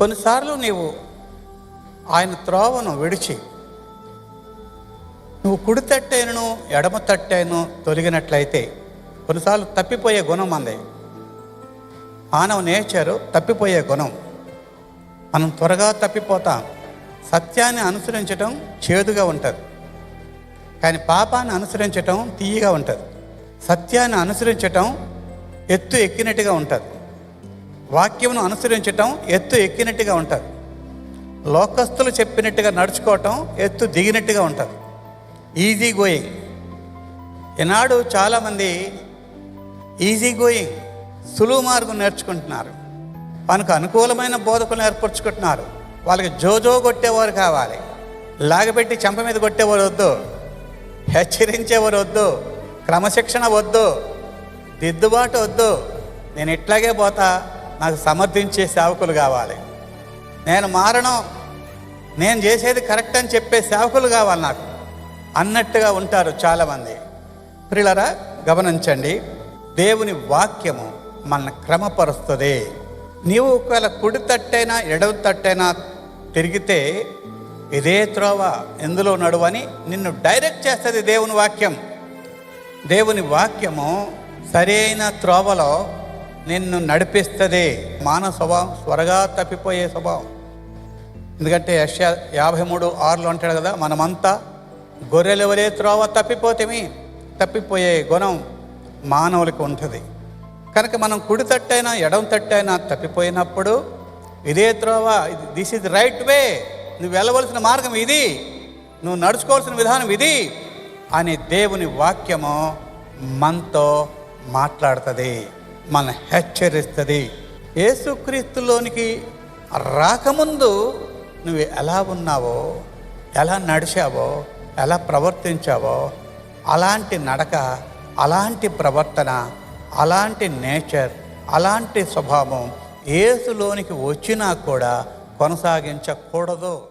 కొన్నిసార్లు నీవు ఆయన త్రోవను విడిచి నువ్వు కుడి తట్టేను ఎడమ తట్టేను తొలగినట్లయితే కొన్నిసార్లు తప్పిపోయే గుణం మంది మానవ నేచరు తప్పిపోయే గుణం. మనం త్వరగా తప్పిపోతాం. సత్యాన్ని అనుసరించటం చేదుగా ఉంటుంది. కానీ పాపాన్ని అనుసరించటం తీయగా ఉంటుంది. సత్యాన్ని అనుసరించటం ఎత్తు ఎక్కినట్టుగా ఉంటుంది. వాక్యమును అనుసరించటం ఎత్తు ఎక్కినట్టుగా ఉంటారు. లోకస్తులు చెప్పినట్టుగా నడుచుకోవటం ఎత్తు దిగినట్టుగా ఉంటారు. ఈజీ గోయింగ్ ఈనాడు చాలామంది ఈజీ గోయింగ్ సులువు మార్గం నేర్చుకుంటున్నారు. మనకు అనుకూలమైన బోధకులను ఏర్పరచుకుంటున్నారు. వాళ్ళకి జోజో కొట్టేవారు కావాలి. లాగబెట్టి చెంప మీద కొట్టేవారు వద్దు. హెచ్చరించేవారు వద్దు. క్రమశిక్షణ వద్దు. దిద్దుబాటు వద్దు. నేను ఇట్లాగే పోతా. నాకు సమర్థించే సేవకులు కావాలి. నేను మారను. నేను చేసేది కరెక్ట్ అని చెప్పే సేవకులు కావాలి నాకు. అన్నట్టుగా ఉంటారు చాలామంది. ప్రిలరా గమనించండి. దేవుని వాక్యము మన క్రమపరుస్తుంది. నీవు ఒకవేళ కుడి తట్టైనా ఎడవ తట్టైనా తిరిగితే ఇదే త్రోవ ఎందులో నడువని నిన్ను డైరెక్ట్ చేస్తుంది దేవుని వాక్యం. దేవుని వాక్యము సరైన త్రోవలో నిన్ను నడిపిస్తుంది మానవ స్వభావం త్వరగా తప్పిపోయే స్వభావం. ఎందుకంటే యశ యాభై మూడు ఆరులో అంటాడు కదా మనమంతా గొర్రెలు ఎవరే త్రోవ తప్పిపోతేమి తప్పిపోయే గుణం మానవులకు ఉంటుంది. కనుక మనం కుడి తట్టైనా ఎడం తట్టైనా తప్పిపోయినప్పుడు ఇదే త్రోవ దిస్ ఇస్ రైట్ వే నువ్వు వెళ్ళవలసిన మార్గం ఇది నువ్వు నడుచుకోవాల్సిన విధానం ఇది అని దేవుని వాక్యము మనతో మాట్లాడుతుంది. మన హెచ్చరిస్తుంది. యేసుక్రీస్తులోనికి రాకముందు నువ్వు ఎలా ఉన్నావో ఎలా నడిచావో ఎలా ప్రవర్తించావో అలాంటి నడక అలాంటి ప్రవర్తన అలాంటి నేచర్ అలాంటి స్వభావం ఏసులోనికి వచ్చినా కూడా కొనసాగించకూడదు.